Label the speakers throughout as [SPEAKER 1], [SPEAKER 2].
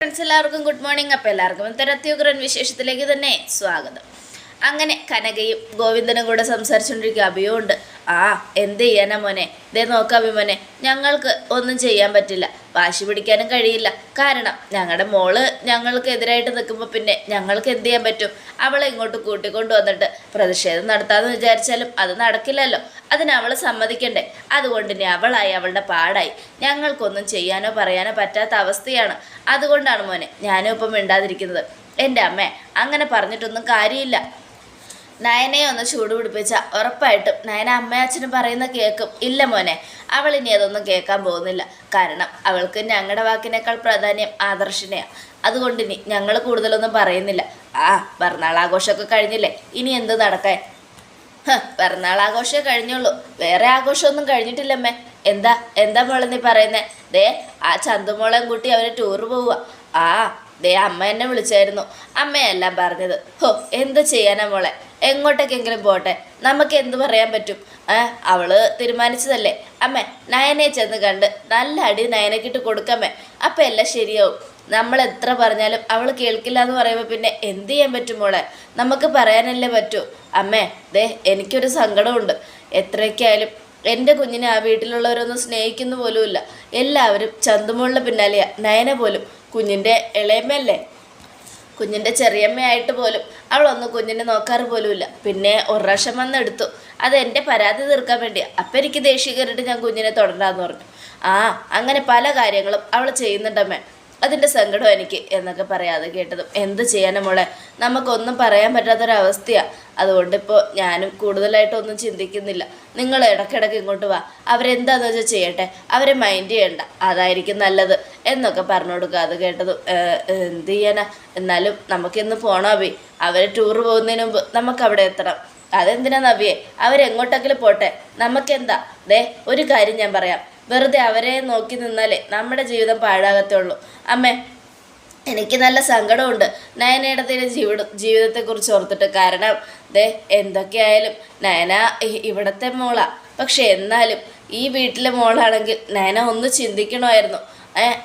[SPEAKER 1] Friends എല്ലാവർക്കും good morning അപ്പോൾ എല്ലാവർക്കും ഇന്നത്തെ അത്യുഗ്രൻ വിശേഷത്തിലേക്ക് തന്നെ സ്വാഗതം. അങ്ങനെ കനകയും ഗോവിന്ദനും കൂടെ സംസാരിച്ചുകൊണ്ടിരിക്കുക അഭിയുണ്ട് ആ എന്ത് ചെയ്യാനാ മോനെ? ഇതേ നോക്കാം അഭിമോനെ ഞങ്ങൾക്ക് ഒന്നും ചെയ്യാൻ പറ്റില്ല. വാശി പിടിക്കാനും കഴിയില്ല. കാരണം ഞങ്ങളുടെ മോൾ ഞങ്ങൾക്ക് എതിരായിട്ട് നിൽക്കുമ്പോൾ പിന്നെ ഞങ്ങൾക്ക് എന്ത് ചെയ്യാൻ പറ്റും? അവളെ ഇങ്ങോട്ട് കൂട്ടിക്കൊണ്ട് വന്നിട്ട് പ്രതിഷേധം നടത്താമെന്ന് വിചാരിച്ചാലും അത് നടക്കില്ലല്ലോ. അതിന് അവൾ സമ്മതിക്കണ്ടേ? അതുകൊണ്ട് ഇനി അവളായി അവളുടെ പാടായി. ഞങ്ങൾക്കൊന്നും ചെയ്യാനോ പറയാനോ പറ്റാത്ത അവസ്ഥയാണ്. അതുകൊണ്ടാണ് മോനെ ഞാനും ഇപ്പം മിണ്ടാതിരിക്കുന്നത്. എന്റെ അമ്മേ അങ്ങനെ പറഞ്ഞിട്ടൊന്നും കാര്യമില്ല. നയനയെ ഒന്ന് ചൂട് പിടിപ്പിച്ച ഉറപ്പായിട്ടും നയന അമ്മയച്ഛനും പറയുന്ന കേൾക്കും. ഇല്ല മോനെ അവൾ ഇനി അതൊന്നും കേൾക്കാൻ പോകുന്നില്ല. കാരണം അവൾക്ക് ഞങ്ങളുടെ വാക്കിനേക്കാൾ പ്രാധാന്യം ആദർശിനെയാണ് അതുകൊണ്ട് ഇനി ഞങ്ങൾ കൂടുതലൊന്നും പറയുന്നില്ല. ആ പിറന്നാളാഘോഷമൊക്കെ കഴിഞ്ഞില്ലേ? ഇനി എന്ത് നടക്കാൻ? പിറന്നാളാഘോഷമേ കഴിഞ്ഞുള്ളൂ. വേറെ ആഘോഷമൊന്നും കഴിഞ്ഞിട്ടില്ലമ്മേ. എന്താ എന്താ മോളെ നീ പറയുന്നേ? ദേ ആ ചന്തുമോളെയും കൂട്ടി അവർ ടൂറ് പോവുക. ആ ദേ അമ്മ എന്നെ വിളിച്ചായിരുന്നു. അമ്മയെല്ലാം പറഞ്ഞത്. ഹോ എന്ത് ചെയ്യാനാ മോളെ? എങ്ങോട്ടേക്കെങ്കിലും പോട്ടെ. നമുക്ക് എന്ത് പറയാൻ പറ്റും? അവൾ തീരുമാനിച്ചതല്ലേ? അമ്മേ നയനെ ചെന്ന് കണ്ട് നല്ല അടി നയനക്കിട്ട് കൊടുക്കമ്മേ. അപ്പം എല്ലാം ശരിയാവും. നമ്മൾ എത്ര പറഞ്ഞാലും അവൾ കേൾക്കില്ല എന്ന് പറയുമ്പോൾ പിന്നെ എന്ത് ചെയ്യാൻ പറ്റും മോളെ? നമുക്ക് പറയാനല്ലേ പറ്റൂ. അമ്മേ ദേ എനിക്കൊരു സങ്കടമുണ്ട് എത്രയൊക്കെയായാലും എന്റെ കുഞ്ഞിനെ ആ വീട്ടിലുള്ളവരൊന്നും സ്നേഹിക്കുന്നു പോലുമില്ല. എല്ലാവരും ചന്തുമോളിന്റെ പിന്നാലെയാണ് നയന പോലും കുഞ്ഞിന്റെ ഇളയമ്മയല്ലേ? കുഞ്ഞിന്റെ ചെറിയമ്മയായിട്ട് പോലും അവളൊന്നും കുഞ്ഞിനെ നോക്കാറ് പോലുമില്ല. പിന്നെ ഒരു പ്രാവശ്യം വന്നെടുത്തു. അത് എന്റെ പരാതി തീർക്കാൻ വേണ്ടിയാ അപ്പം എനിക്ക് ദേഷ്യം ഞാൻ കുഞ്ഞിനെ തുടരാന്ന് പറഞ്ഞു. ആ അങ്ങനെ പല കാര്യങ്ങളും അവൾ ചെയ്യുന്നുണ്ടമ്മേ അതിന്റെ സങ്കടം എനിക്ക് എന്നൊക്കെ പറയാതെ കേട്ടതും. എന്ത് ചെയ്യാനും മോളെ? നമുക്കൊന്നും പറയാൻ പറ്റാത്തൊരവസ്ഥയാണ് അതുകൊണ്ട് ഇപ്പോൾ ഞാനും കൂടുതലായിട്ടൊന്നും ചിന്തിക്കുന്നില്ല. നിങ്ങൾ ഇടയ്ക്കിടയ്ക്ക് ഇങ്ങോട്ട് വാ. അവരെന്താന്ന് വെച്ചാൽ ചെയ്യട്ടെ? അവരെ മൈൻഡ് ചെയ്യണ്ട. അതായിരിക്കും നല്ലത്. എന്നൊക്കെ പറഞ്ഞു കൊടുക്കുക. അത് കേട്ടത് എന്ത് ചെയ്യാനാ? എന്നാലും നമുക്കിന്ന് പോണോ അഭി? അവർ ടൂർ പോകുന്നതിന് മുമ്പ് നമുക്ക് അവിടെ എത്തണം. അതെന്തിനാ നവ്യേ? അവരെങ്ങോട്ടെങ്കിലും പോട്ടെ. നമുക്കെന്താ? ദേ ഒരു കാര്യം ഞാൻ പറയാം. വെറുതെ അവരെ നോക്കി നിന്നാലേ നമ്മുടെ ജീവിതം പാഴാകത്തുള്ളൂ. അമ്മേ എനിക്ക് നല്ല സങ്കടമുണ്ട്. നയനയുടെ ജീവിത ജീവിതത്തെക്കുറിച്ച് ഓർത്തിട്ട് കാരണം ദേ എന്തൊക്കെയായാലും നയന ഇവിടത്തെ മോളാ. പക്ഷെ എന്നാലും ഈ വീട്ടിലെ മോളാണെങ്കിൽ നയന ഒന്ന് ചിന്തിക്കണമായിരുന്നു.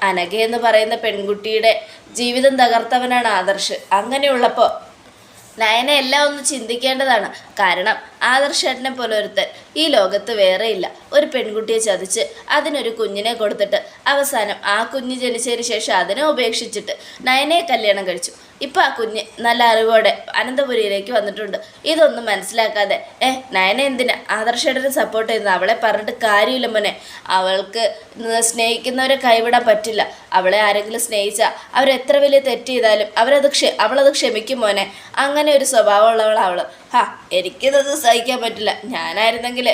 [SPEAKER 1] അനഘ എന്ന് പറയുന്ന പെൺകുട്ടിയുടെ ജീവിതം തകർത്തവനാണ് ആദർശ്. അങ്ങനെയുള്ളപ്പോൾ നയന എല്ലാം ഒന്ന് ചിന്തിക്കേണ്ടതാണ്. കാരണം ആദർശേട്ടനെ പോലെ ഒരുത്തൻ ഈ ലോകത്ത് വേറെയില്ല ഒരു പെൺകുട്ടിയെ ചതിച്ച് അതിനൊരു കുഞ്ഞിനെ കൊടുത്തിട്ട് അവസാനം ആ കുഞ്ഞ് ജനിച്ചതിന് ശേഷം അതിനെ ഉപേക്ഷിച്ചിട്ട് നയനയെ കല്യാണം കഴിച്ചു. ഇപ്പം ആ കുഞ്ഞ് നല്ല അറിവോടെ അനന്തപുരിയിലേക്ക് വന്നിട്ടുണ്ട്. ഇതൊന്നും മനസ്സിലാക്കാതെ ഏ നയന എന്തിനാ? ആദർശേട്ടനെ സപ്പോർട്ട് ചെയ്യുന്നത് അവളെ പറഞ്ഞിട്ട് കാര്യമില്ല മോനെ. അവൾക്ക് സ്നേഹിക്കുന്നവരെ കൈവിടാൻ പറ്റില്ല. അവളെ ആരെങ്കിലും സ്നേഹിച്ചാൽ അവരെത്ര വലിയ തെറ്റ് ചെയ്താലും അവരത് ക്ഷ അവളത് ക്ഷമിക്കും മോനെ. അങ്ങനെ ഒരു സ്വഭാവമുള്ളവളാണ് അവൾ ഹാ എനിക്കിതൊന്നും സഹിക്കാൻ പറ്റില്ല. ഞാനായിരുന്നെങ്കിൽ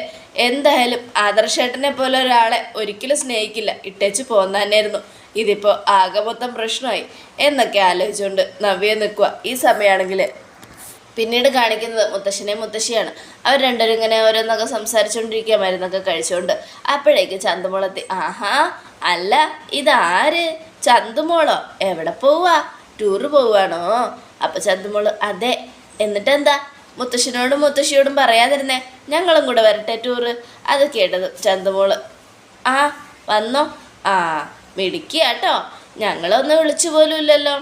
[SPEAKER 1] എന്തായാലും ആദർശേട്ടനെ പോലെ ഒരാളെ ഒരിക്കലും സ്നേഹിക്കില്ല. ഇട്ടേച്ച് പോന്ന തന്നെയായിരുന്നു ഇതിപ്പോൾ ആകെ മൊത്തം പ്രശ്നമായി. എന്നൊക്കെ ആലോചിച്ചുകൊണ്ട് നവ്യ നിൽക്കുക ഈ സമയമാണെങ്കിൽ പിന്നീട് കാണിക്കുന്നത് മുത്തശ്ശനെയും മുത്തശ്ശിയാണ്. അവർ രണ്ടുപേരും ഇങ്ങനെ ഓരോന്നൊക്കെ സംസാരിച്ചുകൊണ്ടിരിക്കുക മരുന്നൊക്കെ കഴിച്ചുകൊണ്ട് അപ്പോഴേക്ക് ചന്തമുളത്തി ആഹാ അല്ല ഇതാര്? ചന്തുമോളോ? എവിടെ പോവാ? ടൂറ് പോവാണോ? അപ്പോൾ ചന്തുമോൾ അതെ എന്നിട്ടെന്താ? മുത്തശ്ശനോടും മുത്തശ്ശിയോടും പറയാതിരുന്നേ ഞങ്ങളും കൂടെ വരട്ടെ ടൂറ് അത് കേട്ടത് ചന്തുമോൾ. ആ വന്നോ? ആ മിടിക്കാട്ടോ ഞങ്ങളൊന്നും വിളിച്ചു പോലും ഇല്ലല്ലോ.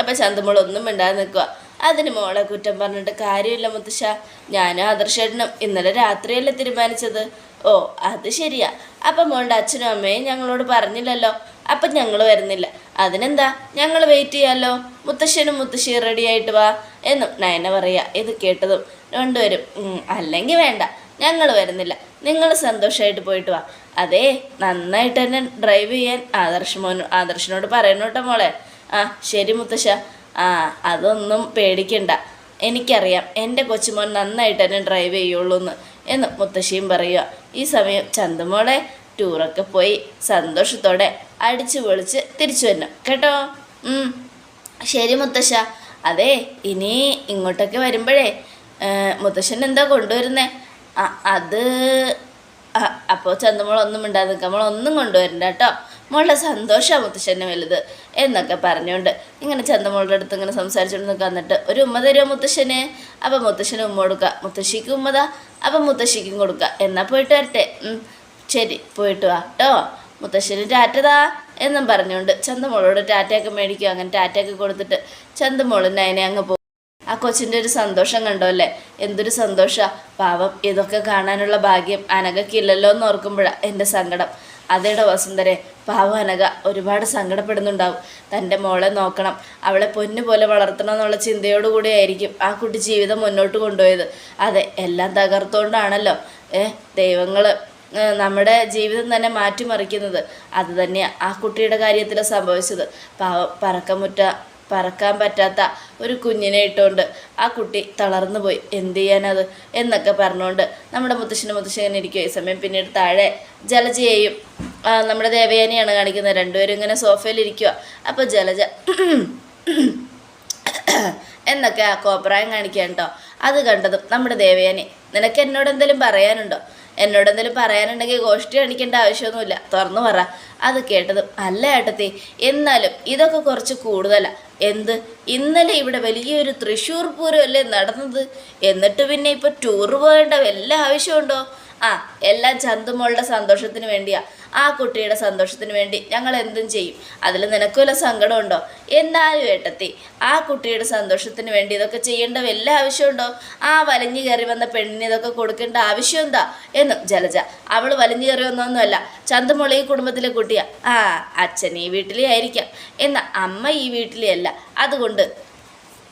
[SPEAKER 1] അപ്പം ചന്തമോളൊന്നും മിണ്ടാതെ നിൽക്കുക അതിന് മോളെ കുറ്റം പറഞ്ഞിട്ട് കാര്യമില്ല മുത്തശ്ശ. ഞാനും ആദർശേട്ടനും ഇന്നലെ രാത്രിയല്ലേ തീരുമാനിച്ചത്. ഓ അത് ശരിയാ. അപ്പം മോളുടെ അച്ഛനും അമ്മയും ഞങ്ങളോട് പറഞ്ഞില്ലല്ലോ. അപ്പം ഞങ്ങൾ വരുന്നില്ല. അതിനെന്താ? ഞങ്ങൾ വെയിറ്റ് ചെയ്യാമല്ലോ മുത്തശ്ശനും മുത്തശ്ശിയും റെഡി ആയിട്ട് വാ എന്നും നയന പറയുക ഇത് കേട്ടതും രണ്ടുപേരും "ഉം, അല്ലെങ്കിൽ വേണ്ട. ഞങ്ങൾ വരുന്നില്ല. നിങ്ങൾ സന്തോഷമായിട്ട് പോയിട്ട് വാ. അതേ നന്നായിട്ട് തന്നെ ഡ്രൈവ് ചെയ്യാൻ ആദർശ് മോൻ ആദർശിനോട് പറയണു കേട്ടോ മോളെ. ആ ശരി മുത്തശ്ശ. ആ അതൊന്നും പേടിക്കണ്ട. എനിക്കറിയാം എന്റെ കൊച്ചുമോൻ നന്നായിട്ട് തന്നെ ഡ്രൈവ് ചെയ്യുള്ളൂ എന്ന് എന്ന് മുത്തശ്ശിയും പറയുക ഈ സമയം ചന്തമോളെ ടൂറൊക്കെ പോയി സന്തോഷത്തോടെ അടിച്ചു പൊളിച്ച് തിരിച്ചു വരണം കേട്ടോ. ശരി മുത്തശ്ശ. അതെ ഇനി ഇങ്ങോട്ടൊക്കെ വരുമ്പോഴേ മുത്തശ്ശൻ എന്താ കൊണ്ടുവരുന്നേ? അത് അപ്പോൾ ചന്തമോൾ ഒന്നും മിണ്ടാതെ നിൽക്കുക നമ്മളൊന്നും കൊണ്ടുവരണ്ട കേട്ടോ. മോളുടെ സന്തോഷമാണ് മുത്തശ്ശന് വലുത് എന്നൊക്കെ പറഞ്ഞുകൊണ്ട് ഇങ്ങനെ ചന്തമോളുടെ അടുത്ത് ഇങ്ങനെ സംസാരിച്ചുകൊണ്ട് നിൽക്കാൻ എന്നിട്ട് ഒരു ഉമ്മ തരുമോ മുത്തശ്ശന്? അപ്പം മുത്തശ്ശന് ഉമ്മ കൊടുക്കുക മുത്തശ്ശിക്ക് ഉമ്മതാ അപ്പം മുത്തശ്ശിക്കും കൊടുക്കുക എന്നാൽ പോയിട്ട് വരട്ടെ. ശരി പോയിട്ട് വാ കേട്ടോ. മുത്തശ്ശന് ടാറ്റതാ എന്നും പറഞ്ഞുകൊണ്ട് ചന്തമോളോട് ടാറ്റയൊക്കെ മേടിക്കുക അങ്ങനെ ടാറ്റയൊക്കെ കൊടുത്തിട്ട് ചന്തമോളും നയനെ അങ്ങ് പോകും ആ കൊച്ചിന്റെ ഒരു സന്തോഷം കണ്ടോ അല്ലേ? എന്തൊരു സന്തോഷാ. പാവം ഇതൊക്കെ കാണാനുള്ള ഭാഗ്യം അനകക്കില്ലല്ലോ എന്ന് ഓർക്കുമ്പോഴാണ് എന്റെ സങ്കടം. അതേടെ വസുന്ധരെ പാവം അനഘ ഒരുപാട് സങ്കടപ്പെടുന്നുണ്ടാവും. തന്റെ മോളെ നോക്കണം. അവളെ പൊന്നു പോലെ വളർത്തണം എന്നുള്ള ചിന്തയോടുകൂടിയായിരിക്കും ആ കുട്ടി ജീവിതം മുന്നോട്ട് കൊണ്ടുപോയത്. അതെ എല്ലാം തകർത്തുകൊണ്ടാണല്ലോ ഏ ദൈവങ്ങൾ നമ്മുടെ ജീവിതം തന്നെ മാറ്റിമറിക്കുന്നത്. അത് തന്നെയാണ് ആ കുട്ടിയുടെ കാര്യത്തിൽ സംഭവിച്ചത്. പാവം പറക്കമുറ്റ പറക്കാൻ പറ്റാത്ത ഒരു കുഞ്ഞിനെ ഇട്ടുകൊണ്ട് ആ കുട്ടി തളർന്നു പോയി. എന്ത് ചെയ്യാനത്? എന്നൊക്കെ പറഞ്ഞുകൊണ്ട് നമ്മുടെ മുത്തശ്ശനും മുത്തശ്ശനും ഇരിക്കുക ഈ സമയം പിന്നീട് താഴെ ജലജയെയും നമ്മുടെ ദേവയാനിയാണ് കാണിക്കുന്നത്. രണ്ടുപേരും ഇങ്ങനെ സോഫയിൽ ഇരിക്കുക അപ്പോൾ ജലജ എന്നൊക്കെ ആ കോപ്രായം കാണിക്കാൻ കേട്ടോ. അത് കണ്ടതും നമ്മുടെ ദേവയാനി നിനക്ക് എന്നോട് എന്തെങ്കിലും പറയാനുണ്ടോ? എന്നോട് എന്തെങ്കിലും പറയാനുണ്ടെങ്കിൽ ഗോഷ്ടി കാണിക്കേണ്ട ആവശ്യമൊന്നുമില്ല. തുറന്നു പറ. അത് കേട്ടത് അല്ല ഏട്ടത്തി എന്നാലും ഇതൊക്കെ കുറച്ച് കൂടുതലാണ് എന്ത്? ഇന്നലെ ഇവിടെ വലിയൊരു തൃശ്ശൂർ പൂരം അല്ലേ നടന്നത്? എന്നിട്ട് പിന്നെ ഇപ്പോൾ ടൂർ പോകേണ്ട വല്ല ആവശ്യമുണ്ടോ? ആ എല്ലാം ചന്തുമോളുടെ സന്തോഷത്തിന് വേണ്ടിയാ. ആ കുട്ടിയുടെ സന്തോഷത്തിന് വേണ്ടി ഞങ്ങൾ എന്തും ചെയ്യും. അതിൽ നിനക്കുമല്ല സങ്കടമുണ്ടോ? എന്തായാലും ഏട്ടത്തി ആ കുട്ടിയുടെ സന്തോഷത്തിന് വേണ്ടി ഇതൊക്കെ ചെയ്യേണ്ട വല്ല ആവശ്യമുണ്ടോ? ആ വലിഞ്ഞു കയറി വന്ന പെണ്ണിന് ഇതൊക്കെ കൊടുക്കേണ്ട ആവശ്യം എന്താ? എന്നും ജലജ അവൾ വലിഞ്ഞു കയറി വന്നൊന്നുമല്ല. ചന്തുമോളെ ഈ കുടുംബത്തിലെ കുട്ടിയാ. ആ അച്ഛൻ ഈ വീട്ടിലേ ആയിരിക്കാം. എന്നാ അമ്മ ഈ വീട്ടിലേ അല്ല. അതുകൊണ്ട്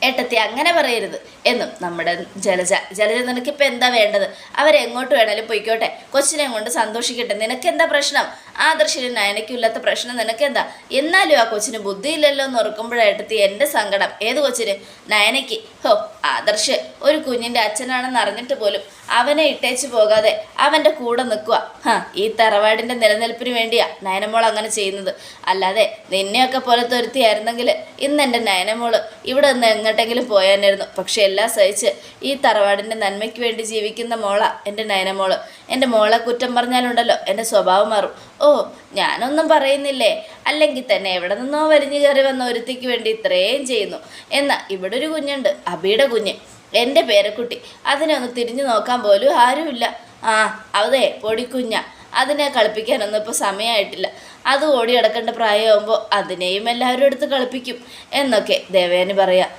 [SPEAKER 1] ഏട്ടത്തി അങ്ങനെ പറയരുത്. എന്നും നമ്മുടെ ജലജ ജലജ നിനക്കിപ്പോൾ എന്താ വേണ്ടത്? അവരെങ്ങോട്ട് വേണേലും പൊയ്ക്കോട്ടെ. കൊച്ചിനെ കൊണ്ട് സന്തോഷിക്കട്ടെ. നിനക്കെന്താ പ്രശ്നം? ആദർശിനും നയനയ്ക്കും ഇല്ലാത്ത പ്രശ്നം നിനക്കെന്താ? എന്നാലും ആ കൊച്ചിന് ബുദ്ധിയില്ലല്ലോ എന്ന് ഉറക്കുമ്പോഴായിട്ട് എന്റെ സങ്കടം. ഏത് കൊച്ചിന്? നയനയ്ക്ക്. ഹോ ആദർശ് ഒരു കുഞ്ഞിന്റെ അച്ഛനാണെന്ന് അറിഞ്ഞിട്ട് പോലും അവനെ ഇട്ടേച്ച് പോകാതെ അവന്റെ കൂടെ നിൽക്കുക. ഹാ ഈ തറവാടിന്റെ നിലനിൽപ്പിന് വേണ്ടിയാ നയനമോൾ അങ്ങനെ ചെയ്യുന്നത്. അല്ലാതെ നിന്നെയൊക്കെ പോലെ തുരുത്തിയായിരുന്നെങ്കിൽ ഇന്ന് എന്റെ നയനമോൾ ഇവിടെ നിന്ന് എങ്ങോട്ടെങ്കിലും പോയാനായിരുന്നു. പക്ഷെ എല്ലാം സഹിച്ച് ഈ തറവാടിന്റെ നന്മയ്ക്ക് വേണ്ടി ജീവിക്കുന്ന മോളാ എന്റെ നയനമോൾ എന്റെ മോളെ കുറ്റം പറഞ്ഞാലുണ്ടല്ലോ എന്റെ സ്വഭാവം മാറും. ഓ ഞാനൊന്നും പറയുന്നില്ലേ? അല്ലെങ്കിൽ തന്നെ എവിടെ നിന്നോ വരിഞ്ഞു കയറി വന്ന ഒരുത്തിക്ക് വേണ്ടി ഇത്രയും ചെയ്യുന്നു. എന്നാൽ ഇവിടെ ഒരു കുഞ്ഞുണ്ട് അബിയുടെ കുഞ്ഞ്. എന്റെ പേരക്കുട്ടി അതിനെ ഒന്ന് തിരിഞ്ഞു നോക്കാൻ പോലും ആരുമില്ല. ആ അതെ പൊടിക്കുഞ്ഞ അതിനെ കളിപ്പിക്കാനൊന്നും ഇപ്പോൾ സമയമായിട്ടില്ല അത് ഓടി കിടക്കേണ്ട പ്രായമാകുമ്പോൾ അതിനെയും എല്ലാവരും എടുത്ത് കളിപ്പിക്കും. എന്നൊക്കെ ദേവേനി പറയാം.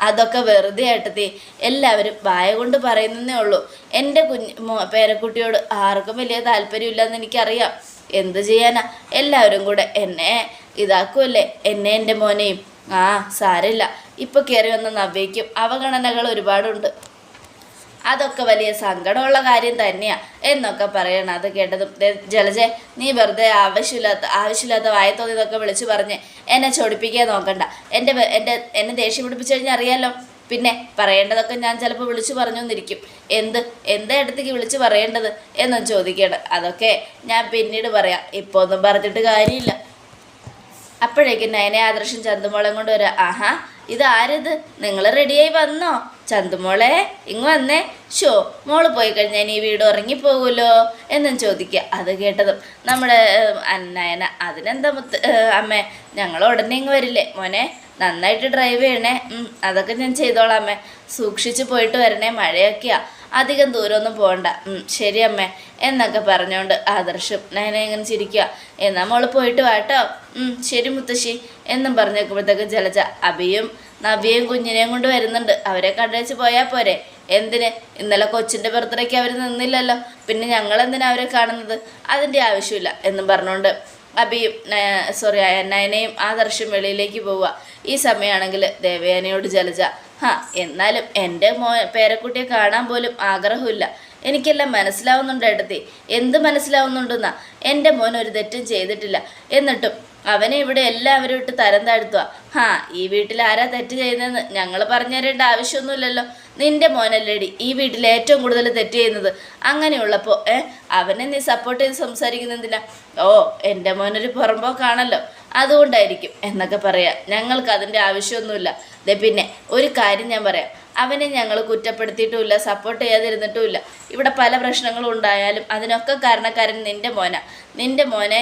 [SPEAKER 1] അതൊക്കെ വെറുതെ ആയിട്ടത്തി. എല്ലാവരും വായ കൊണ്ട് പറയുന്നതേ ഉള്ളൂ. എന്റെ കുഞ്ഞ് പേരക്കുട്ടിയോട് ആർക്കും വലിയ താല്പര്യമില്ലെന്ന് എനിക്കറിയാം. എന്ത് ചെയ്യാനാ? എല്ലാവരും കൂടെ എന്നെ ഇതാക്കുമല്ലേ എന്നെ എന്റെ മോനെയും. ആ സാരമില്ല. ഇപ്പോൾ കയറി വന്ന നവ്യയ്ക്കും അവഗണനകൾ ഒരുപാടുണ്ട്. അതൊക്കെ വലിയ സങ്കടമുള്ള കാര്യം തന്നെയാ എന്നൊക്കെ പറയണം. അത് കേട്ടതും ജലജെ നീ വെറുതെ ആവശ്യമില്ലാത്ത ആവശ്യമില്ലാത്ത വായ തോന്നിയതൊക്കെ വിളിച്ചു പറഞ്ഞ് എന്നെ ചൊടിപ്പിക്കാൻ നോക്കണ്ട. എന്റെ എന്റെ എന്നെ ദേഷ്യം പിടിപ്പിച്ചു കഴിഞ്ഞാൽ അറിയാലോ? പിന്നെ പറയേണ്ടതൊക്കെ ഞാൻ ചിലപ്പോൾ വിളിച്ചു പറഞ്ഞു എന്നിരിക്കും എന്ത്? എന്താ ഇടത്തേക്ക് വിളിച്ചു പറയേണ്ടത്? എന്നും ചോദിക്കണം അതൊക്കെ ഞാൻ പിന്നീട് പറയാം. ഇപ്പോൾ ഒന്നും പറഞ്ഞിട്ട് കാര്യമില്ല. അപ്പോഴേക്കും നയനെ ആദർശം ചന്തുമോളം കൊണ്ട് വരാം. ആഹാ ഇത് ആരിത്? നിങ്ങൾ റെഡിയായി വന്നോ? ചന്തുമോളെ ഇങ്ങ് വന്നേ. ഷോ മോൾ പോയി കഴിഞ്ഞാൽ ഇനി വീട് ഉറങ്ങിപ്പോകുമല്ലോ എന്നും ചോദിക്കുക. അത് കേട്ടതും നമ്മുടെ അന്നയന അതിനെന്താ മുത്ത് അമ്മേ ഞങ്ങൾ ഉടനെ ഇങ്ങ് വരില്ലേ? മോനെ നന്നായിട്ട് ഡ്രൈവ് ചെയ്യണേ. അതൊക്കെ ഞാൻ ചെയ്തോളാം അമ്മേ. സൂക്ഷിച്ച് പോയിട്ട് വരണേ മഴയൊക്കെയാ. അധികം ദൂരമൊന്നും പോകണ്ട ശരി അമ്മേ. എന്നൊക്കെ പറഞ്ഞുകൊണ്ട് ആദർശം നയന ഇങ്ങനെ ചിരിക്കുക എന്നാ മോൾ പോയിട്ട് വാട്ടോ ശരി മുത്തശ്ശി. എന്നും പറഞ്ഞു പറഞ്ഞേക്കുമ്പോഴത്തേക്ക് ജലജ അബിയും നബിയും കുഞ്ഞിനെയും കൊണ്ട് വരുന്നുണ്ട്. അവരെ കണ്ടേച്ച് പോയാൽ പോരെ. എന്തിന്? ഇന്നലെ കൊച്ചിന്റെ ബർത്ത്ഡേക്ക് അവർ നിന്നില്ലല്ലോ. പിന്നെ ഞങ്ങൾ എന്തിനാ അവരെ കാണുന്നത്? അതിന്റെ ആവശ്യമില്ല എന്നും പറഞ്ഞുകൊണ്ട് അബിയും സോറി നയനയും ആദർശം വെളിയിലേക്ക് പോവുക. ഈ സമയമാണെങ്കിൽ ദേവേനയോട് ജലജ ഹാ എന്നാലും എന്റെ മോ പേരക്കുട്ടിയെ കാണാൻ പോലും ആഗ്രഹമില്ല. എനിക്കെല്ലാം മനസ്സിലാവുന്നുണ്ട് ഏട്ടത്തി. എന്ത് മനസ്സിലാവുന്നുണ്ടെന്നാ? എന്റെ മോൻ ഒരു തെറ്റും ചെയ്തിട്ടില്ല. എന്നിട്ടും അവനെ ഇവിടെ എല്ലാവരും ഇട്ട് തരം താഴ്ത്തുക. ഹാ ഈ വീട്ടിൽ ആരാ തെറ്റ് ചെയ്യുന്നതെന്ന് ഞങ്ങൾ പറഞ്ഞു തരേണ്ട ആവശ്യമൊന്നുമില്ലല്ലോ. നിന്റെ മോനല്ലേടി ഈ വീട്ടിൽ ഏറ്റവും കൂടുതൽ തെറ്റ് ചെയ്യുന്നത്. അങ്ങനെയുള്ളപ്പോൾ ഏ അവനെ നീ സപ്പോർട്ട് ചെയ്ത് സംസാരിക്കുന്നതിനാ ഓ എന്റെ മോനൊരു പുറമ്പോക്കാണല്ലോ അതുകൊണ്ടായിരിക്കും എന്നൊക്കെ പറയാം. ഞങ്ങൾക്ക് അതിന്റെ ആവശ്യമൊന്നുമില്ല. ദേ പിന്നെ ഒരു കാര്യം ഞാൻ പറയാം. അവനെ ഞങ്ങൾ കുറ്റപ്പെടുത്തിയിട്ടുമില്ല സപ്പോർട്ട് ചെയ്യാതിരുന്നിട്ടുമില്ല. ഇവിടെ പല പ്രശ്നങ്ങളും ഉണ്ടായാലും അതിനൊക്കെ കാരണക്കാരൻ നിന്റെ മോനാണ് നിന്റെ മോനെ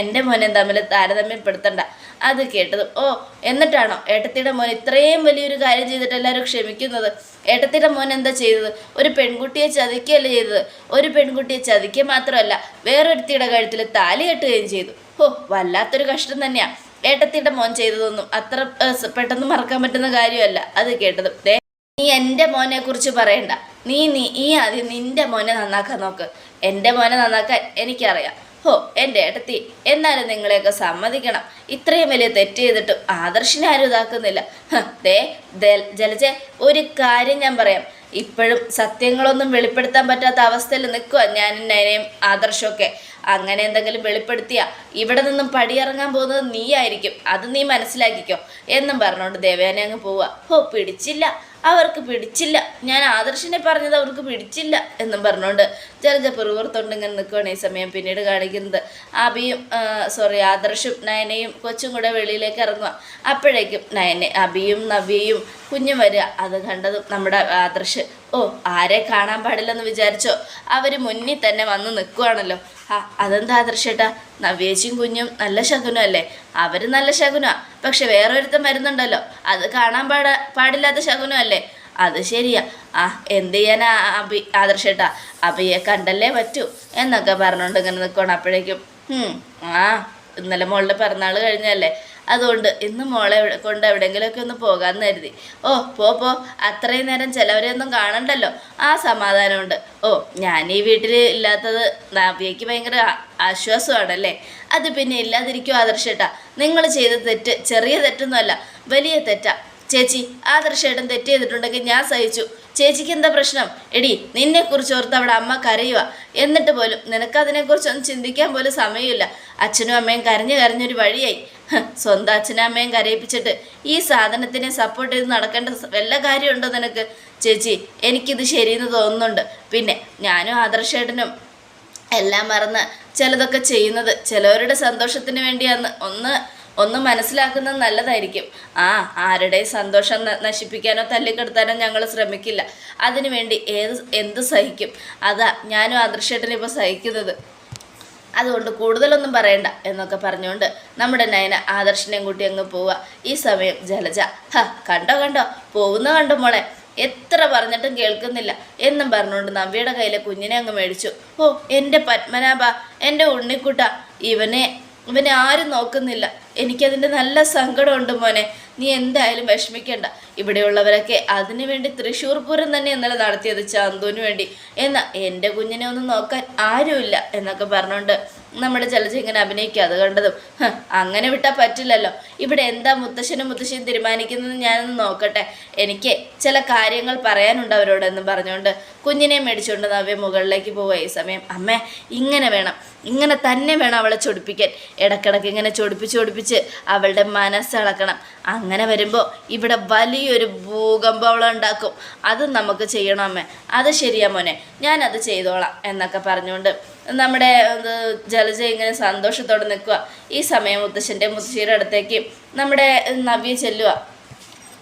[SPEAKER 1] എന്റെ മോനെ തമ്മിൽ താരതമ്യപ്പെടുത്തണ്ട. അത് കേട്ടതും. ഓ എന്നിട്ടാണോ ഏട്ടത്തിയുടെ മോൻ ഇത്രയും വലിയൊരു കാര്യം ചെയ്തിട്ട് എല്ലാവരും ക്ഷമിക്കുന്നത്? ഏട്ടത്തിയുടെ മോൻ എന്താ ചെയ്തത്? ഒരു പെൺകുട്ടിയെ ചതിക്കുകയല്ല ചെയ്തത്? ഒരു പെൺകുട്ടിയെ ചതിക്കുക മാത്രമല്ല വേറൊരുത്തിയുടെ കഴുത്തിൽ താലി കെട്ടുകയും ചെയ്തു. ഓ വല്ലാത്തൊരു കഷ്ടം തന്നെയാ. ഏട്ടത്തിയുടെ മോൻ ചെയ്തതൊന്നും അത്ര പെട്ടെന്ന് മറക്കാൻ പറ്റുന്ന കാര്യമല്ല. അത് കേട്ടത്. നീ എന്റെ മോനെ കുറിച്ച് പറയണ്ട. നീ നീ ഈ ആദ്യം നിന്റെ മോനെ നന്നാക്കാൻ നോക്ക്. എന്റെ മോനെ നന്നാക്കാൻ എനിക്കറിയാം. ഹോ എന്റെ ഏട്ടത്തി എന്നാലും നിങ്ങളെയൊക്കെ സമ്മതിക്കണം. ഇത്രയും വലിയ തെറ്റ് ചെയ്തിട്ടും ആദർശിനെ ആരും ഇതാക്കുന്നില്ല. ദേ ജലജെ ഒരു കാര്യം ഞാൻ പറയാം. ഇപ്പോഴും സത്യങ്ങളൊന്നും വെളിപ്പെടുത്താൻ പറ്റാത്ത അവസ്ഥയിൽ നിൽക്കുക ഞാനും നയനയും ആദർശമൊക്കെ അങ്ങനെ എന്തെങ്കിലും വെളിപ്പെടുത്തിയ ഇവിടെ നിന്നും പടിയിറങ്ങാൻ പോകുന്നത് നീയായിരിക്കും. അത് നീ മനസ്സിലാക്കിക്കോ. എന്നും പറഞ്ഞുകൊണ്ട് ദേവേനെ അങ്ങ് പോവുക ഹോ പിടിച്ചില്ല. അവർക്ക് പിടിച്ചില്ല. ഞാൻ ആദർശിനെ പറഞ്ഞത് അവർക്ക് പിടിച്ചില്ല എന്നും പറഞ്ഞുകൊണ്ട് ജലജ പെറുപുറത്തോണ്ട് ഇങ്ങനെ നിൽക്കുകയാണ് ഈ സമയം പിന്നീട് കാണിക്കുന്നത്. അബിയും സോറി ആദർശും നയനയും കൊച്ചും കൂടെ വെളിയിലേക്ക് ഇറങ്ങുക അപ്പോഴേക്കും നയനെ അബിയും നവിയും കുഞ്ഞും വരിക. അത് കണ്ടതും നമ്മുടെ ആദർശ് ഓ ആരെ കാണാൻ പാടില്ലെന്ന് വിചാരിച്ചോ? അവർ മുന്നിൽ തന്നെ വന്ന് നിൽക്കുവാണല്ലോ ആ അതെന്താ ആദർശേട്ടാ? നവ്യേച്ചും കുഞ്ഞും നല്ല ശകുനം അല്ലേ? അവർ നല്ല ശകുനമാ പക്ഷെ വേറൊരുത്തം വരുന്നുണ്ടല്ലോ. അത് കാണാൻ പാട പാടില്ലാത്ത ശകുനം അല്ലേ? അത് ശരിയാ. ആ എന്ത് ചെയ്യാനാ അഭി ആദർശേട്ടാ? അഭിയെ കണ്ടല്ലേ പറ്റൂ? എന്നൊക്കെ പറഞ്ഞുകൊണ്ട് ഇങ്ങനെ നിൽക്കണം അപ്പോഴേക്കും. "ഹും, ആ. ഇന്നലെ മോളുടെ പിറന്നാൾ കഴിഞ്ഞല്ലേ? അതുകൊണ്ട് ഇന്ന് മോളെ കൊണ്ട് എവിടെയെങ്കിലുമൊക്കെ ഒന്ന് പോകാമെന്ന് കരുതി. ഓ പോ പോ. അത്രയും നേരം ചിലവരെ ഒന്നും കാണണ്ടല്ലോ. ആ സമാധാനമുണ്ട്. ഓ ഞാൻ ഈ വീട്ടിൽ ഇല്ലാത്തത് നവ്യയ്ക്ക് ഭയങ്കര ആശ്വാസമാണല്ലേ? അത് പിന്നെ ഇല്ലാതിരിക്കും ആദർശേട്ടാ? നിങ്ങൾ ചെയ്ത തെറ്റ് ചെറിയ തെറ്റൊന്നുമല്ല വലിയ തെറ്റാ. ചേച്ചി ആദർശേട്ടൻ തെറ്റ് ചെയ്തിട്ടുണ്ടെങ്കിൽ ഞാൻ സഹിച്ചു. ചേച്ചിക്ക് എന്താ പ്രശ്നം? എടി നിന്നെക്കുറിച്ച് ഓർത്ത് അവിടെ അമ്മ കരയുക എന്നിട്ട് പോലും നിനക്ക് അതിനെക്കുറിച്ചൊന്നും ചിന്തിക്കാൻ പോലും സമയമില്ല. അച്ഛനും അമ്മയും കരഞ്ഞു കരഞ്ഞൊരു വഴിയായി. സ്വന്തം അച്ഛനും അമ്മയും കരയിപ്പിച്ചിട്ട് ഈ സാധനത്തിനെ സപ്പോർട്ട് ചെയ്ത് നടക്കേണ്ട വല്ല കാര്യമുണ്ടോ നിനക്ക്? ചേച്ചി എനിക്കിത് ശരിയെന്ന് തോന്നുന്നുണ്ട്. പിന്നെ ഞാനും ആദർശേട്ടനും എല്ലാം മറന്ന് ചിലതൊക്കെ ചെയ്യുന്നത് ചിലവരുടെ സന്തോഷത്തിന് വേണ്ടിയാന്ന് ഒന്ന് ഒന്ന് മനസ്സിലാക്കുന്നത് നല്ലതായിരിക്കും. ആ ആരുടെയും സന്തോഷം നശിപ്പിക്കാനോ തല്ലിക്കെടുത്താനോ ഞങ്ങൾ ശ്രമിക്കില്ല. അതിനുവേണ്ടി ഏത് എന്ത് സഹിക്കും? അതാ ഞാനും ആദർശേട്ടനും ഇപ്പോൾ സഹിക്കുന്നത്. അതുകൊണ്ട് കൂടുതലൊന്നും പറയണ്ട എന്നൊക്കെ പറഞ്ഞുകൊണ്ട് നമ്മുടെ നയന ആദർശനെയും കൂട്ടി അങ്ങ് പോവുക ഈ സമയം ജലജ ഹ കണ്ടോ കണ്ടോ? പോകുന്ന കണ്ടോ മോളെ? എത്ര പറഞ്ഞിട്ടും കേൾക്കുന്നില്ല. എന്നും പറഞ്ഞുകൊണ്ട് നവ്യയുടെ കയ്യിലെ കുഞ്ഞിനെ അങ്ങ് മേടിച്ചു. ഓ എന്റെ പത്മനാഭ എന്റെ ഉണ്ണിക്കുട്ട ഇവനെ ഇവനെ ആരും നോക്കുന്നില്ല. എനിക്കതിന്റെ നല്ല സങ്കടമുണ്ട് മോനെ. നീ എന്തായാലും വിഷമിക്കണ്ട. ഇവിടെയുള്ളവരൊക്കെ അതിനു വേണ്ടി തൃശ്ശൂർ പൂരം തന്നെ ഇന്നലെ നടത്തിയത് ചാന്തുവിന് വേണ്ടി. എന്നാ എന്റെ കുഞ്ഞിനെ ഒന്നും നോക്കാൻ ആരുമില്ല എന്നൊക്കെ പറഞ്ഞുകൊണ്ട് നമ്മുടെ ജലജ ഇങ്ങനെ അഭിനയിക്കുക അത് കണ്ടതും. അങ്ങനെ വിട്ടാൽ പറ്റില്ലല്ലോ. ഇവിടെ എന്താ മുത്തശ്ശനും മുത്തശ്ശിയും തീരുമാനിക്കുന്നത് ഞാനൊന്ന് നോക്കട്ടെ. എനിക്ക് ചില കാര്യങ്ങൾ പറയാനുണ്ട് അവരോട് എന്ന് പറഞ്ഞുകൊണ്ട് കുഞ്ഞിനെ മേടിച്ചുകൊണ്ട് നവ്യ മുകളിലേക്ക് പോവുക ഈ സമയം. അമ്മേ ഇങ്ങനെ വേണം. ഇങ്ങനെ തന്നെ വേണം അവളെ ചൊടിപ്പിക്കാൻ. ഇടക്കിടക്ക് ഇങ്ങനെ ചൊടിപ്പിച്ച് ചൊടിപ്പിച്ച് അവളുടെ മനസ്സളക്കണം അങ്ങനെ വരുമ്പോൾ ഇവിടെ വലിയൊരു ഭൂകമ്പം അവളുണ്ടാക്കും അത് നമുക്ക് ചെയ്യണം അമ്മേ. അത് ശരിയാ മോനെ. ഞാനത് ചെയ്തോളാം എന്നൊക്കെ പറഞ്ഞുകൊണ്ട് നമ്മുടെ ജലജ ഇങ്ങനെ സന്തോഷത്തോടെ നിൽക്കുക. ഈ സമയം മുത്തശ്ശന്റെ മുത്തശ്ശിയുടെ അടുത്തേക്ക് നമ്മുടെ നവ്യ ചെല്ലുക.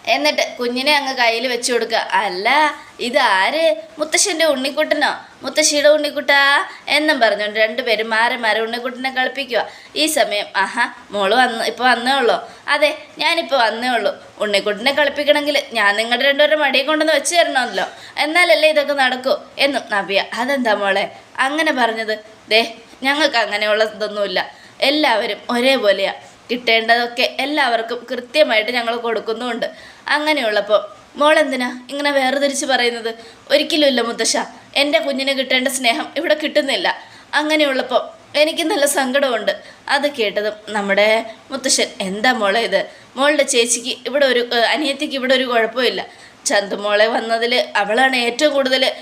[SPEAKER 1] എന്നിട്ട് കുഞ്ഞിനെ അങ്ങ് കയ്യിൽ വെച്ചു കൊടുക്കുക. അല്ല ഇതാര് മുത്തശ്ശന്റെ ഉണ്ണിക്കുട്ടനോ? മുത്തശ്ശിയുടെ ഉണ്ണിക്കുട്ടാ? എന്നും പറഞ്ഞുകൊണ്ട് രണ്ടുപേരും മാറി മാറി ഉണ്ണിക്കുട്ടനെ കളിപ്പിക്കുക. ഈ സമയം ആഹാ മോൾ വന്ന് ഇപ്പോൾ വന്നേ ഉള്ളൂ. അതെ ഞാനിപ്പോൾ വന്നേ ഉള്ളൂ. ഉണ്ണിക്കുട്ടനെ കളിപ്പിക്കണമെങ്കിൽ ഞാൻ നിങ്ങളുടെ രണ്ടുപേരും മടിയെ കൊണ്ടുവന്ന് വെച്ച് തരണമല്ലോ. എന്നാലല്ലേ ഇതൊക്കെ നടക്കൂ എന്നും നവ്യ അതെന്താ മോളെ? അങ്ങനെ പറഞ്ഞത്. ദേ ഞങ്ങൾക്ക് അങ്ങനെയുള്ള ഇതൊന്നുമില്ല. എല്ലാവരും ഒരേപോലെയാ. കിട്ടേണ്ടതൊക്കെ എല്ലാവർക്കും കൃത്യമായിട്ട് ഞങ്ങൾ കൊടുക്കുന്നുമുണ്ട്. അങ്ങനെയുള്ളപ്പോൾ മോളെന്തിനാ ഇങ്ങനെ വേർതിരിച്ച് പറയുന്നത്? ഒരിക്കലുമില്ല മുത്തശ്ശ. എന്റെ കുഞ്ഞിന് കിട്ടേണ്ട സ്നേഹം ഇവിടെ കിട്ടുന്നില്ല. അങ്ങനെയുള്ളപ്പോൾ എനിക്ക് നല്ല സങ്കടമുണ്ട്. അത് കേട്ടതും നമ്മുടെ മുത്തശ്ശൻ എന്താ മോളെ ഇത്? മോളുടെ ചേച്ചിക്ക് ഇവിടെ ഒരു അനിയത്തിക്ക് ഇവിടെ ഒരു കുഴപ്പമില്ല. ചന്തുമോളെ വന്നതിൽ അവളാണ് ഏറ്റവും കൂടുതൽ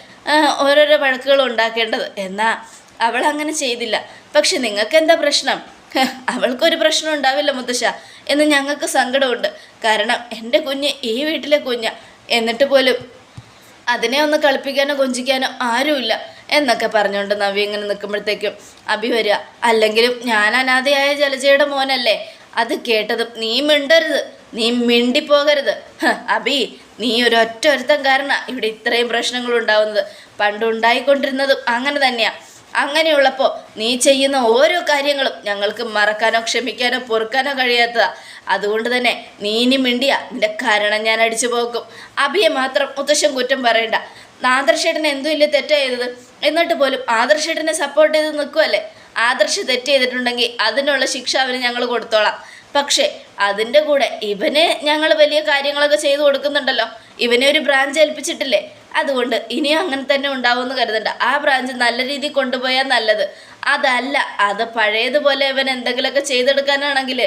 [SPEAKER 1] ഓരോരോ വഴക്കുകൾ ഉണ്ടാക്കേണ്ടത്. എന്നാൽ അവൾ അങ്ങനെ ചെയ്തില്ല. പക്ഷെ നിങ്ങൾക്ക് എന്താ പ്രശ്നം? അവൾക്കൊരു പ്രശ്നം ഉണ്ടാവില്ല മുത്തശ്ശ. എന്ന് ഞങ്ങൾക്ക് സങ്കടമുണ്ട്. കാരണം എന്റെ കുഞ്ഞ് ഈ വീട്ടിലെ കുഞ്ഞ. എന്നിട്ട് പോലും അതിനെ ഒന്ന് കളിപ്പിക്കാനോ കൊഞ്ചിക്കാനോ ആരുമില്ല. എന്നൊക്കെ പറഞ്ഞുകൊണ്ട് നവ്യ ഇങ്ങനെ നിൽക്കുമ്പോഴത്തേക്കും അഭി വരിക അല്ലെങ്കിലും ഞാൻ അനാഥയായ ജലജയുടെ മോനല്ലേ? അത് കേട്ടതും നീ മിണ്ടരുത് നീ മിണ്ടിപ്പോകരുത്. അബി നീ ഒരു ഒറ്റ ഒരുത്തം കാരണം ഇവിടെ ഇത്രയും പ്രശ്നങ്ങൾ ഉണ്ടാവുന്നത് പണ്ടുണ്ടായിക്കൊണ്ടിരുന്നതും അങ്ങനെ തന്നെയാ. അങ്ങനെയുള്ളപ്പോൾ നീ ചെയ്യുന്ന ഓരോ കാര്യങ്ങളും ഞങ്ങൾക്ക് മറക്കാനോ ക്ഷമിക്കാനോ പൊറുക്കാനോ കഴിയാത്തതാ. അതുകൊണ്ട് തന്നെ നീ ഇനി മിണ്ടിയ. നിന്റെ കാരണം ഞാൻ അടിച്ചു പോക്കും. അഭിയെ മാത്രം മുത്തശ്ശൻ കുറ്റം പറയണ്ട. ആദർശേട്ടന് എന്തും ഇല്ല തെറ്റായത്? എന്നിട്ട് പോലും ആദർശേട്ടനെ സപ്പോർട്ട് ചെയ്ത് നിൽക്കുമല്ലേ ആദർശ് തെറ്റ് ചെയ്തിട്ടുണ്ടെങ്കിൽ അതിനുള്ള ശിക്ഷ അവന് ഞങ്ങൾ കൊടുത്തോളാം. പക്ഷേ അതിന്റെ കൂടെ ഇവന് ഞങ്ങൾ വലിയ കാര്യങ്ങളൊക്കെ ചെയ്തു കൊടുക്കുന്നുണ്ടല്ലോ. ഇവനെ ഒരു ബ്രാഞ്ച് ഏൽപ്പിച്ചിട്ടില്ലേ? അതുകൊണ്ട് ഇനിയും അങ്ങനെ തന്നെ ഉണ്ടാവുമെന്ന് കരുതണ്ട. ആ ബ്രാഞ്ച് നല്ല രീതിയിൽ കൊണ്ടുപോയാൽ നല്ലത്. അതല്ല അത് പഴയതുപോലെ ഇവൻ എന്തെങ്കിലുമൊക്കെ ചെയ്തെടുക്കാനാണെങ്കിൽ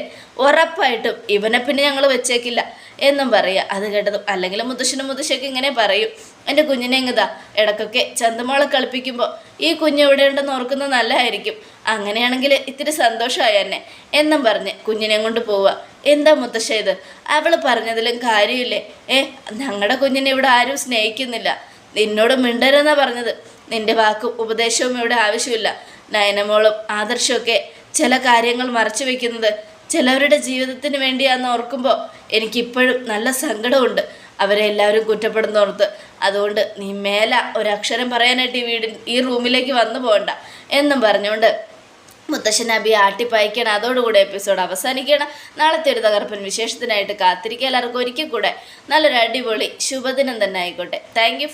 [SPEAKER 1] ഉറപ്പായിട്ടും ഇവനെ പിന്നെ ഞങ്ങൾ വെച്ചേക്കില്ല എന്നും പറയുക. അത് കേട്ടതും അല്ലെങ്കിൽ മുത്തശ്ശനും മുത്തശ്ശിയൊക്കെ ഇങ്ങനെ പറയും. എന്റെ കുഞ്ഞിനെ ഇങ്ങതാ ഇടക്കൊക്കെ ചന്തമോളെ കളിപ്പിക്കുമ്പോൾ ഈ കുഞ്ഞ് എവിടെ ഉണ്ടെന്ന് ഓർക്കുന്നത് നല്ലതായിരിക്കും. അങ്ങനെയാണെങ്കിൽ ഇത്തിരി സന്തോഷമായി എന്നെ. എന്നും പറഞ്ഞ് കുഞ്ഞിനെ കൊണ്ട് പോവുക. എന്താ മുത്തശ്ശ ഇത്? അവൾ പറഞ്ഞതിലും കാര്യമില്ലേ? ഏ ഞങ്ങളുടെ കുഞ്ഞിനെ ഇവിടെ ആരും സ്നേഹിക്കുന്നില്ല. നിന്നോട് മിണ്ടരുതെന്നാ പറഞ്ഞത്. നിന്റെ വാക്കും ഉപദേശവും ഇവിടെ ആവശ്യമില്ല. നയനമോളും ആദർശമൊക്കെ ചില കാര്യങ്ങൾ മറച്ചു വെക്കുന്നത് ചിലവരുടെ ജീവിതത്തിന് വേണ്ടിയാന്ന് ഓർക്കുമ്പോൾ എനിക്കിപ്പോഴും നല്ല സങ്കടമുണ്ട്. അവരെ എല്ലാവരും കുറ്റപ്പെടുന്നോർത്ത്. അതുകൊണ്ട് നീ മേല ഒരക്ഷരം പറയാനായിട്ട് ഈ വീടിൻ ഈ റൂമിലേക്ക് വന്നു പോകണ്ട. എന്നും പറഞ്ഞുകൊണ്ട് മുത്തശ്ശൻ അബി ആട്ടിപ്പായിക്കണം. അതോടുകൂടി എപ്പിസോഡ് അവസാനിക്കണം നാളത്തെ ഒരു തകർപ്പൻ വിശേഷത്തിനായിട്ട് കാത്തിരിക്കുക എല്ലാവർക്കും. ഒരിക്കൽ കൂടെ നല്ലൊരു അടിപൊളി ശുഭദിനം തന്നെ ആയിക്കോട്ടെ. Thank you